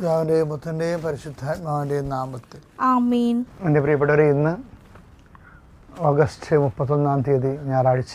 പിതാവിന്റെയും പുത്രന്റെയും പരിശുദ്ധാത്മാവിന്റെയും നാമത്തിൽ. ആമീൻ. എന്റെ പ്രിയപ്പെട്ടവരെ ഇന്ന് ഓഗസ്റ്റ് മുപ്പത്തൊന്നാം തീയതി ഞായറാഴ്ച.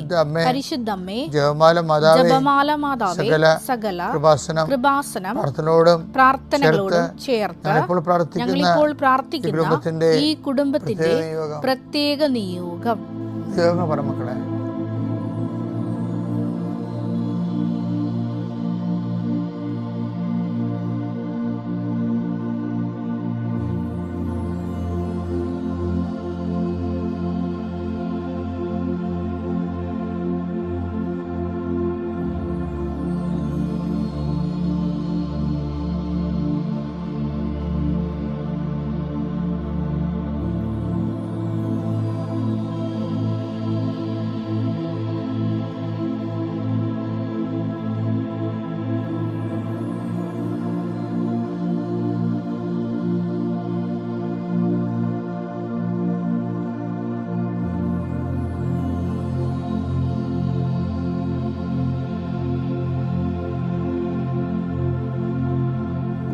ഇടയാക്കണമേ പരിശുദ്ധ അമ്മേ പരിശുദ്ധമ്മേ ജപമാല മാതാവേ ജപമാല മാതാവേ സകല സകല കൃപാസനം കൃപാസനം പ്രാർത്ഥനയോടും പ്രാർത്ഥനകളോടും ചേർത്ത് ഞങ്ങളിപ്പോൾ പ്രാർത്ഥിക്കുന്ന ഈ കുടുംബത്തിന്റെ പ്രത്യേക നിയോഗം. പറമക്കളെ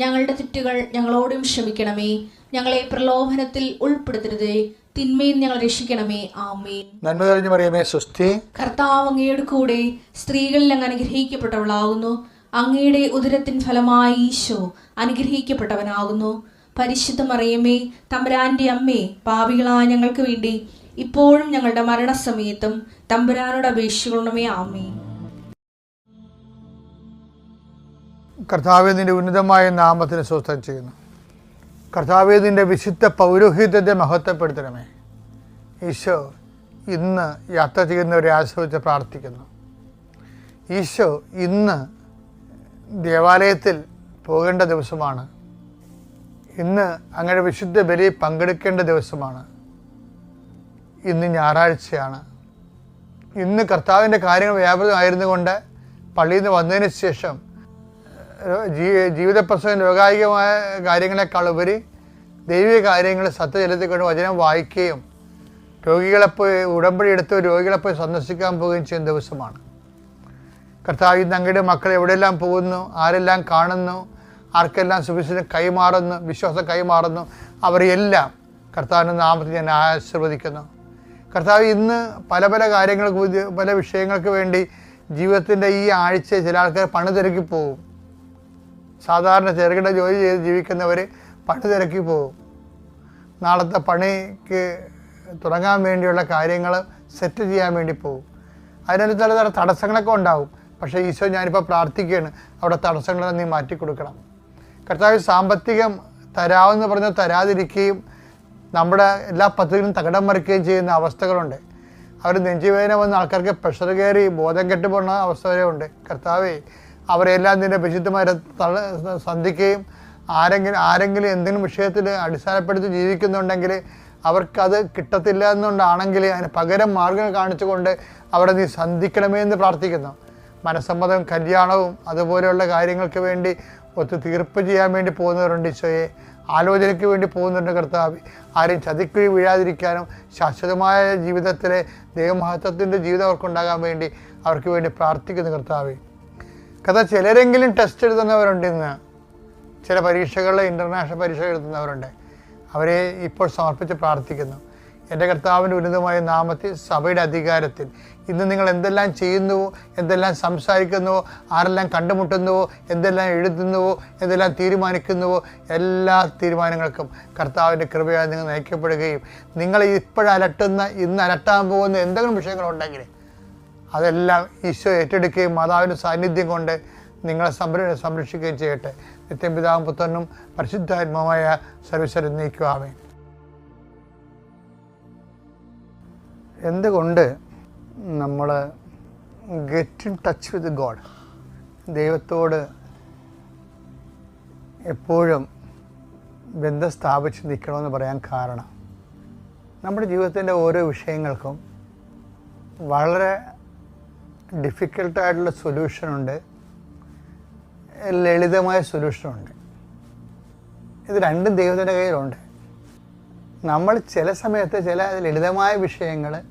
ഞങ്ങളുടെ തെറ്റുകൾ ഞങ്ങളോടും ക്ഷമിക്കണമേ. ഞങ്ങളെ പ്രലോഭനത്തിൽ ഉൾപ്പെടുത്തരുതേ. തിന്മയിൽ ഞങ്ങൾ രക്ഷിക്കണമേ. ആമേൻ. നന്മ തെളിഞ്ഞു പറയുമേ സുസ്ഥി കർത്താവ് അങ്ങയുടെ കൂടെ സ്ത്രീകളിൽ അങ്ങ് അനുഗ്രഹിക്കപ്പെട്ടവളാകുന്നു. അങ്ങയുടെ ഉദരത്തിൻ ഫലമായി ഈശോ അനുഗ്രഹിക്കപ്പെട്ടവനാകുന്നു. പരിശുദ്ധ മറിയമ്മേ തമ്പുരാന്റെ അമ്മേ പാപികളായ ഞങ്ങൾക്ക് വേണ്ടി ഇപ്പോഴും ഞങ്ങളുടെ മരണസമയത്തും തമ്പുരാനോട് അപേക്ഷിക്കണമേ. ആമേ കർത്താവെ നിന്റെ ഉന്നതമായ നാമത്തിന് സ്വസ്ഥം ചെയ്യുന്നു. കർത്താവെ നിന്റെ വിശുദ്ധ പൗരോഹിത്യത്തെ മഹത്വപ്പെടുത്തണമേ. ഈശോ ഇന്ന് യാത്ര ചെയ്യുന്നവരെ ആശ്രയിച്ച് പ്രാർത്ഥിക്കുന്നു. ഈശോ ഇന്ന് ദേവാലയത്തിൽ പോകേണ്ട ദിവസമാണ്. ഇന്ന് അങ്ങയുടെ വിശുദ്ധ ബലി പങ്കെടുക്കേണ്ട ദിവസമാണ്. ഇന്ന് ഞായറാഴ്ചയാണ്. ഇന്ന് കർത്താവിന്റെ കാര്യങ്ങൾ വ്യാപൃതമായിരുന്നുകൊണ്ട് പള്ളിയിൽ നിന്ന് വന്നതിന് ശേഷം ഏഹ്, പ്രശ്നം ലോകായികമായ കാര്യങ്ങളെക്കാൾ ഉപരി ദൈവിക കാര്യങ്ങൾ സത്യജലത്തിൽ വചനം വായിക്കുകയും രോഗികളെ പോയി ഉടമ്പടി എടുത്ത് രോഗികളെ പോയി സന്ദർശിക്കാൻ പോവുകയും ചെയ്യുന്ന ദിവസമാണ്. കർത്താവ് അങ്ങയുടെ മക്കൾ എവിടെയെല്ലാം പോകുന്നു ആരെല്ലാം കാണുന്നു ആർക്കെല്ലാം സുവിശേഷം കൈമാറുന്നു വിശ്വാസം കൈമാറുന്നു അവരെല്ലാം കർത്താവിന്റെ നാമത്തിൽ ഞാൻ ആശീർവദിക്കുന്നു. കർത്താവ് ഇന്ന് പല പല കാര്യങ്ങൾക്ക് പല വിഷയങ്ങൾക്ക് വേണ്ടി ജീവിതത്തിന്റെ ഈ ആഴ്ച ചില ആൾക്കാർ പണിതിരക്കി പോകും സാധാരണ ചെറുകിട ജോലി ചെയ്ത് ജീവിക്കുന്നവർ പണി തിരക്കി പോകും. നാളത്തെ പണിക്ക് തുടങ്ങാൻ വേണ്ടിയുള്ള കാര്യങ്ങൾ സെറ്റ് ചെയ്യാൻ വേണ്ടി പോകും. അതിനൊരു ചില തരം തടസ്സങ്ങളൊക്കെ ഉണ്ടാവും. പക്ഷേ ഈശോ ഞാനിപ്പോൾ പ്രാർത്ഥിക്കുകയാണ്. അവിടെ തടസ്സങ്ങളെ നീ മാറ്റി കൊടുക്കണം. കർത്താവ് സാമ്പത്തികം തരാമെന്ന് പറഞ്ഞ് തരാതിരിക്കുകയും നമ്മുടെ എല്ലാ പദ്ധതികളും തകടം മറിക്കുകയും ചെയ്യുന്ന അവസ്ഥകളുണ്ട്. അവർ നെഞ്ചുവേദന വന്ന ആൾക്കാർക്ക് പ്രഷർ കയറി ബോധം കെട്ട് പോകുന്ന അവസ്ഥ വരെ ഉണ്ട് കർത്താവേ അവരെല്ലാം നിന്റെ വിശുദ്ധമാരെ തള സന്ധിക്കുകയും ആരെങ്കിലും ആരെങ്കിലും എന്തെങ്കിലും വിഷയത്തിൽ അടിസ്ഥാനപ്പെടുത്തി ജീവിക്കുന്നുണ്ടെങ്കിൽ അവർക്കത് കിട്ടത്തില്ല എന്നുകൊണ്ടാണെങ്കിൽ അതിന് പകരം മാർഗം കാണിച്ചുകൊണ്ട് അവിടെ നീ സന്ധിക്കണമേ എന്ന് പ്രാർത്ഥിക്കുന്നു. മനസ്സമ്മതവും കല്യാണവും അതുപോലെയുള്ള കാര്യങ്ങൾക്ക് വേണ്ടി ഒത്തു തീർപ്പ് ചെയ്യാൻ വേണ്ടി പോകുന്നവരുണ്ട് ഈശോയെ. ആലോചനയ്ക്ക് വേണ്ടി പോകുന്നുണ്ട് കർത്താവ്. ആരെയും ചതിക്കുഴി വീഴാതിരിക്കാനും ശാശ്വതമായ ജീവിതത്തിലെ ദൈവമഹത്വത്തിന്റെ ജീവിതം അവർക്കുണ്ടാകാൻ വേണ്ടി അവർക്ക് വേണ്ടി പ്രാർത്ഥിക്കുന്നു കർത്താവ്. കഥ ചിലരെങ്കിലും ടെസ്റ്റ് എഴുതുന്നവരുണ്ട് ഇന്ന്. ചില പരീക്ഷകളിൽ ഇന്റർനാഷണൽ പരീക്ഷ എഴുതുന്നവരുണ്ട്. അവരെ ഇപ്പോൾ സമർപ്പിച്ച് പ്രാർത്ഥിക്കുന്നു. എന്റെ കർത്താവിന്റെ ഉന്നതമായ നാമത്തിൽ സഭയുടെ അധികാരത്തിൽ ഇന്ന് നിങ്ങൾ എന്തെല്ലാം ചെയ്യുന്നുവോ എന്തെല്ലാം സംസാരിക്കുന്നുവോ ആരെല്ലാം കണ്ടുമുട്ടുന്നുവോ എന്തെല്ലാം എഴുതുന്നുവോ എന്തെല്ലാം തീരുമാനിക്കുന്നുവോ എല്ലാ തീരുമാനങ്ങൾക്കും കർത്താവിന്റെ കൃപയാൽ നിങ്ങൾ നയിക്കപ്പെടുകയും നിങ്ങൾ ഇപ്പോഴലട്ടുന്ന ഇന്ന് അലട്ടാൻ പോകുന്ന എന്തെങ്കിലും വിഷയങ്ങളുണ്ടെങ്കിൽ അതെല്ലാം ഈശോ ഏറ്റെടുക്കുകയും മാതാവിന്റെ സാന്നിധ്യം കൊണ്ട് നിങ്ങളെ സംര സംരക്ഷിക്കുകയും ചെയ്യട്ടെ. നിത്യം പിതാവും പുത്രനും പരിശുദ്ധാത്മാവായ സർവീശ്വരൻ നീക്കുവാമേ എന്തുകൊണ്ട് നമ്മൾ get in touch with God ദൈവത്തോട് എപ്പോഴും ബന്ധം സ്ഥാപിച്ച് നിൽക്കണമെന്ന് പറയാൻ കാരണം നമ്മുടെ ജീവിതത്തിന്റെ ഓരോ വിഷയങ്ങൾക്കും വളരെ ഡിഫിക്കൽട്ടായിട്ടുള്ള സൊല്യൂഷനുണ്ട്. ലളിതമായ സൊല്യൂഷനുണ്ട്. ഇത് രണ്ടും ദൈവത്തിന്റെ കയ്യിലുണ്ട്. നമ്മൾ ചില സമയത്ത് ചില ലളിതമായ വിഷയങ്ങൾ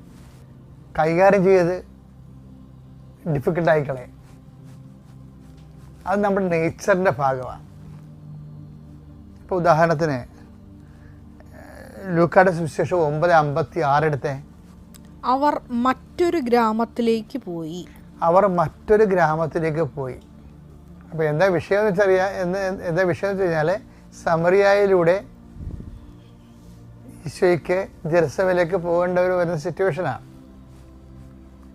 കൈകാര്യം ചെയ്ത് ഡിഫിക്കൽട്ടായി കളയും. അത് നമ്മുടെ നേച്ചറിന്റെ ഭാഗമാണ്. ഇപ്പോൾ ഉദാഹരണത്തിന് ലൂക്കാട് സുവിശേഷം ഒമ്പത് അമ്പത്തി ആറെടുത്തെ അവർ മറ്റൊരു ഗ്രാമത്തിലേക്ക് പോയി. അവർ മറ്റൊരു ഗ്രാമത്തിലേക്ക് പോയി. അപ്പോൾ എന്താ വിഷയം എന്ന് വെച്ചറിയാ എന്ന് എന്താ വിഷയം എന്ന് വെച്ച് കഴിഞ്ഞാൽ സമറിയായിലൂടെ ഈശോയ്ക്ക് ജെറുസലേമിലേക്ക് പോകേണ്ട ഒരു വരുന്ന സിറ്റുവേഷനാണ്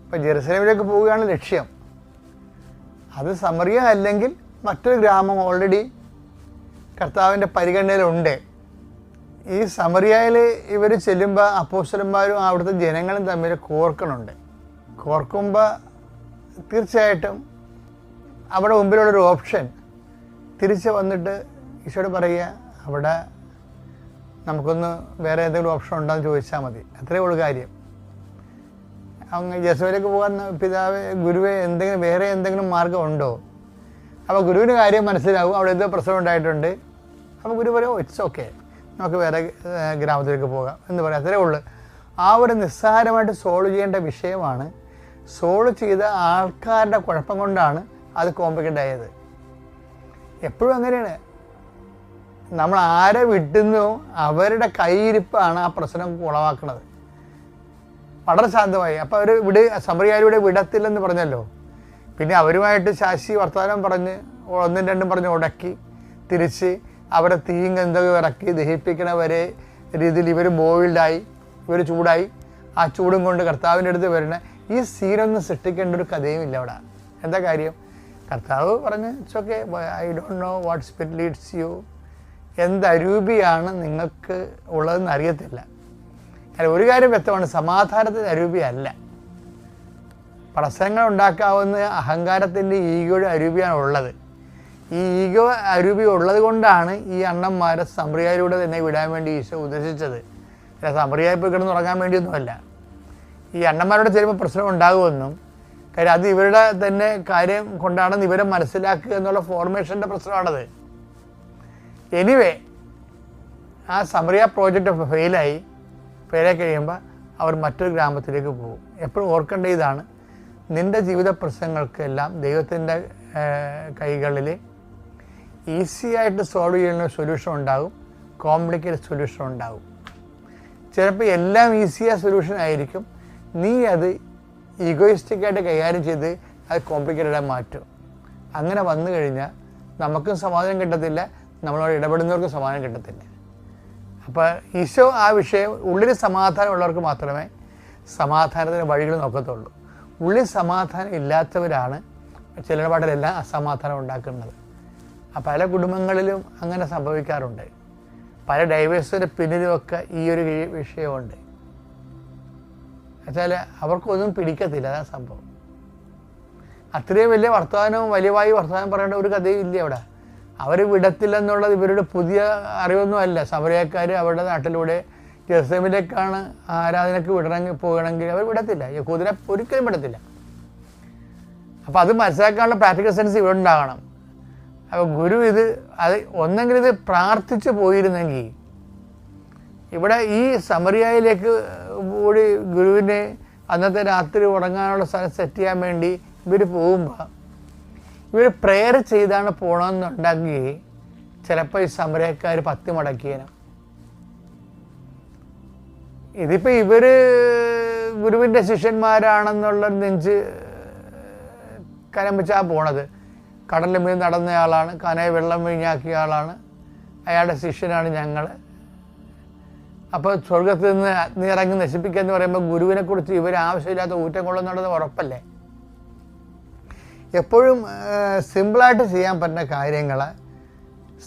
അപ്പോൾ ജെറുസലേമിലേക്ക് പോവുകയാണ് ലക്ഷ്യം. അത് സമറിയ അല്ലെങ്കിൽ മറ്റൊരു ഗ്രാമം ഓൾറെഡി കർത്താവിന്റെ പരിഗണനയിലുണ്ട്. ഈ സമറിയയിൽ ഇവർ ചെല്ലുമ്പോൾ അപ്പോസ്റ്റലന്മാരും അവിടുത്തെ ജനങ്ങളും തമ്മിൽ കോർക്കണുണ്ട്. കോർക്കുമ്പോൾ തീർച്ചയായിട്ടും അവിടെ മുമ്പിലുള്ളൊരു ഓപ്ഷൻ. തിരിച്ച് വന്നിട്ട് ഈശോട് പറയുക അവിടെ നമുക്കൊന്ന് വേറെ എന്തെങ്കിലും ഓപ്ഷൻ ഉണ്ടോ എന്ന് ചോദിച്ചാൽ മതി. അത്രയേ ഉള്ളൂ കാര്യം. അങ്ങ് ജസോയിലേക്ക് പോകാൻ പിതാവ് ഗുരുവെ എന്തെങ്കിലും വേറെ എന്തെങ്കിലും മാർഗം ഉണ്ടോ? അപ്പോൾ ഗുരുവിന് കാര്യം മനസ്സിലാവും. അവിടെ എന്തോ പ്രശ്നം ഉണ്ടായിട്ടുണ്ട്. അപ്പോൾ ഗുരു പറയും ഇറ്റ്സ് ഓക്കെ നമുക്ക് വേറെ ഗ്രാമത്തിലേക്ക് പോകാം എന്ന് പറയാം. അത്രേ ഉള്ളൂ. ആ ഒരു നിസ്സാരമായിട്ട് സോൾവ് ചെയ്യേണ്ട വിഷയമാണ് സോൾവ് ചെയ്ത ആൾക്കാരുടെ കുഴപ്പം കൊണ്ടാണ് അത് കോംപ്ലിക്കേറ്റ് ആയത്. എപ്പോഴും അങ്ങനെയാണ്. നമ്മൾ ആരെ വിട്ടുന്നോ അവരുടെ കൈയിരിപ്പാണ് ആ പ്രശ്നം കുളവാക്കുന്നത്. വളരെ ശാന്തമായി. അപ്പോൾ അവർ വിട് സമറിയാരിയുടെ വിടത്തില്ലെന്ന് പറഞ്ഞല്ലോ. പിന്നെ അവരുമായിട്ട് ശാശി വർത്തമാനം പറഞ്ഞ് ഒന്നും രണ്ടും പറഞ്ഞ് ഉടക്കി തിരിച്ച് തീയും ഗന്ധവും ഇറക്കി ദഹിപ്പിക്കണ വരെ രീതിയിൽ ഇവർ ബോയിൽഡായി ഇവർ ചൂടായി. ആ ചൂടും കൊണ്ട് കർത്താവിന്റെ അടുത്ത് വരണ ഈ സീനൊന്നും സൃഷ്ടിക്കേണ്ട ഒരു കഥയും ഇല്ല അവിടെ. എന്താ കാര്യം? കർത്താവ് പറഞ്ഞ് it's okay I don't know what spirit leads you എന്ത് അരൂപിയാണ് നിങ്ങൾക്ക് ഉള്ളതെന്ന് അറിയത്തില്ല. അല്ല ഒരു കാര്യം വ്യക്തമാണ് സമാധാനത്തിന് അരൂപിയല്ല. പ്രശ്നങ്ങൾ ഉണ്ടാക്കാവുന്ന അഹങ്കാരത്തിന്റെ ഈഗോയുടെ അരൂപിയാണ് ഉള്ളത്. ഈ ഈഗോ അരൂപി ഉള്ളത് കൊണ്ടാണ് ഈ അണ്ണന്മാരെ സമ്പ്രിയായിലൂടെ തന്നെ വിടാൻ വേണ്ടി ഈശോ ഉദ്ദേശിച്ചത്. അല്ല സമറിയായി പോയി കിടന്ന് ഉറങ്ങാൻ വേണ്ടിയൊന്നുമല്ല. ഈ അണ്ണന്മാരോട് ചേരുമ്പോൾ പ്രശ്നം ഉണ്ടാകുമെന്നും കാര്യം അത് ഇവരുടെ തന്നെ കാര്യം കൊണ്ടാണെന്ന് ഇവരെ മനസ്സിലാക്കുക എന്നുള്ള ഫോർമേഷന്റെ പ്രശ്നമാണത്. എനിവേ ആ സമറിയ പ്രോജക്റ്റ് ഫെയിലായി ഫെയിലായി കഴിയുമ്പോൾ അവർ മറ്റൊരു ഗ്രാമത്തിലേക്ക് പോകും. എപ്പോഴും ഓർക്കേണ്ട ഇതാണ് നിന്റെ ജീവിത പ്രശ്നങ്ങൾക്കെല്ലാം ദൈവത്തിന്റെ കൈകളിൽ ഈസി ആയിട്ട് സോൾവ് ചെയ്യുന്ന സൊല്യൂഷൻ ഉണ്ടാകും. കോംപ്ലിക്കേറ്റഡ് സൊല്യൂഷൻ ഉണ്ടാകും. ചിലപ്പോൾ എല്ലാം ഈസിയായ സൊല്യൂഷൻ ആയിരിക്കും. നീ അത് ഈഗോയിസ്റ്റിക്കായിട്ട് കൈകാര്യം ചെയ്ത് അത് കോംപ്ലിക്കേറ്റഡ് കോംപ്ലിക്കേറ്റഡായി മാറ്റും. അങ്ങനെ വന്നു കഴിഞ്ഞാൽ നമുക്കും സമാധാനം കിട്ടത്തില്ല. നമ്മളോട് ഇടപെടുന്നവർക്കും സമാധാനം കിട്ടത്തില്ല. അപ്പോൾ ഈശോ ആ വിഷയം ഉള്ളിൽ സമാധാനമുള്ളവർക്ക് മാത്രമേ സമാധാനത്തിന് വഴികൾ നോക്കത്തുള്ളൂ. ഉള്ളിൽ സമാധാനം ഇല്ലാത്തവരാണ് ചിലപാടിലെല്ലാം അസമാധാനം ഉണ്ടാക്കുന്നത്. പല കുടുംബങ്ങളിലും അങ്ങനെ സംഭവിക്കാറുണ്ട്. പല ഡൈവേഴ്സിന്റെ പിന്നിലുമൊക്കെ ഈ ഒരു വിഷയമുണ്ട്. എന്നുവെച്ചാൽ അവർക്കൊന്നും പിടിക്കത്തില്ല അതാണ് സംഭവം. അത്രയും വലിയ വർത്തമാനവും വലിയവായി വർത്തമാനം പറയേണ്ട ഒരു കഥയും ഇല്ല അവിടെ. അവർ വിടത്തില്ലെന്നുള്ളത് ഇവരുടെ പുതിയ അറിവൊന്നും അല്ല. സമരക്കാർ അവരുടെ നാട്ടിലൂടെ ജെറുസലേമിലേക്കാണ് ആരാധനക്ക് വിടണമെങ്കിൽ പോകണമെങ്കിൽ അവർ വിടത്തില്ല. യഹൂദിനെ ഒരിക്കലും വിടത്തില്ല. അപ്പോൾ അത് മനസ്സിലാക്കാനുള്ള പ്രാക്ടിക്കൽ സെൻസ് ഇവിടെ ഉണ്ടാകണം. അപ്പോൾ ഗുരു ഇത് അത് ഒന്നെങ്കിൽ ഇത് പ്രാർത്ഥിച്ച് പോയിരുന്നെങ്കിൽ ഇവിടെ ഈ സമറിയായിലേക്ക് കൂടി ഗുരുവിനെ അന്നത്തെ രാത്രി ഉറങ്ങാനുള്ള സ്ഥലം സെറ്റ് ചെയ്യാൻ വേണ്ടി ഇവർ പോകുമ്പോൾ ഇവർ പ്രെയർ ചെയ്താണ് പോകണമെന്നുണ്ടെങ്കിൽ ചിലപ്പോൾ ഈ സമരക്കാർ പത്തി മടക്കിയേനും. ഇതിപ്പോൾ ഇവർ ഗുരുവിന്റെ ശിഷ്യന്മാരാണെന്നുള്ള നെഞ്ച് വെച്ചാ പോണത്. കടലിൽ മീൻ നടന്നയാളാണ് കനയെ വെള്ളം വീഞ്ഞാക്കിയ ആളാണ് അയാളുടെ ശിഷ്യനാണ് ഞങ്ങൾ അപ്പോൾ സ്വർഗത്തിൽ നിന്ന് നീ ഇറങ്ങി നശിപ്പിക്കുക എന്ന് പറയുമ്പോൾ ഗുരുവിനെക്കുറിച്ച് ഇവർ ആവശ്യമില്ലാത്ത ഊറ്റം കൊള്ളുന്നുണ്ടെന്ന് ഉറപ്പല്ലേ? എപ്പോഴും സിമ്പിളായിട്ട് ചെയ്യാൻ പറ്റുന്ന കാര്യങ്ങൾ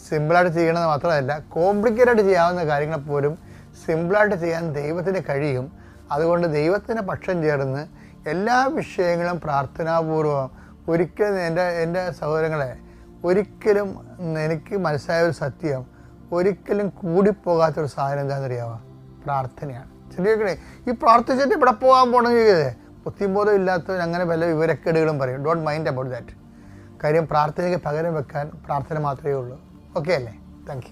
സിമ്പിളായിട്ട് ചെയ്യണമെന്ന് മാത്രമല്ല കോംപ്ലിക്കേറ്റഡ് ചെയ്യാവുന്ന കാര്യങ്ങൾ പോലും സിമ്പിളായിട്ട് ചെയ്യാൻ ദൈവത്തിന് കഴിയും. അതുകൊണ്ട് ദൈവത്തിന്റെ പക്ഷം ചേർന്ന് എല്ലാ വിഷയങ്ങളും പ്രാർത്ഥനാപൂർവം ഒരിക്കലും എന്റെ എന്റെ സഹോദരങ്ങളെ ഒരിക്കലും എനിക്ക് മനസ്സിലായ ഒരു സത്യം ഒരിക്കലും കൂടിപ്പോകാത്തൊരു സാധനം എന്താണെന്നറിയാമോ പ്രാർത്ഥനയാണ്. ശരിയാക്കണേ ഈ പ്രാർത്ഥിച്ചിട്ട് ഇവിടെ പോകാൻ പോകണമെങ്കിൽ ബുദ്ധിബോധം ഇല്ലാത്തവർ അങ്ങനെ വല്ല വിവരക്കേടുകളും പറയും. ഡോണ്ട് മൈൻഡ് അബൌട്ട് ദാറ്റ് കാര്യം പ്രാർത്ഥനയ്ക്ക് പകരം വെക്കാൻ പ്രാർത്ഥന മാത്രമേ ഉള്ളൂ. ഓക്കെ അല്ലേ? താങ്ക്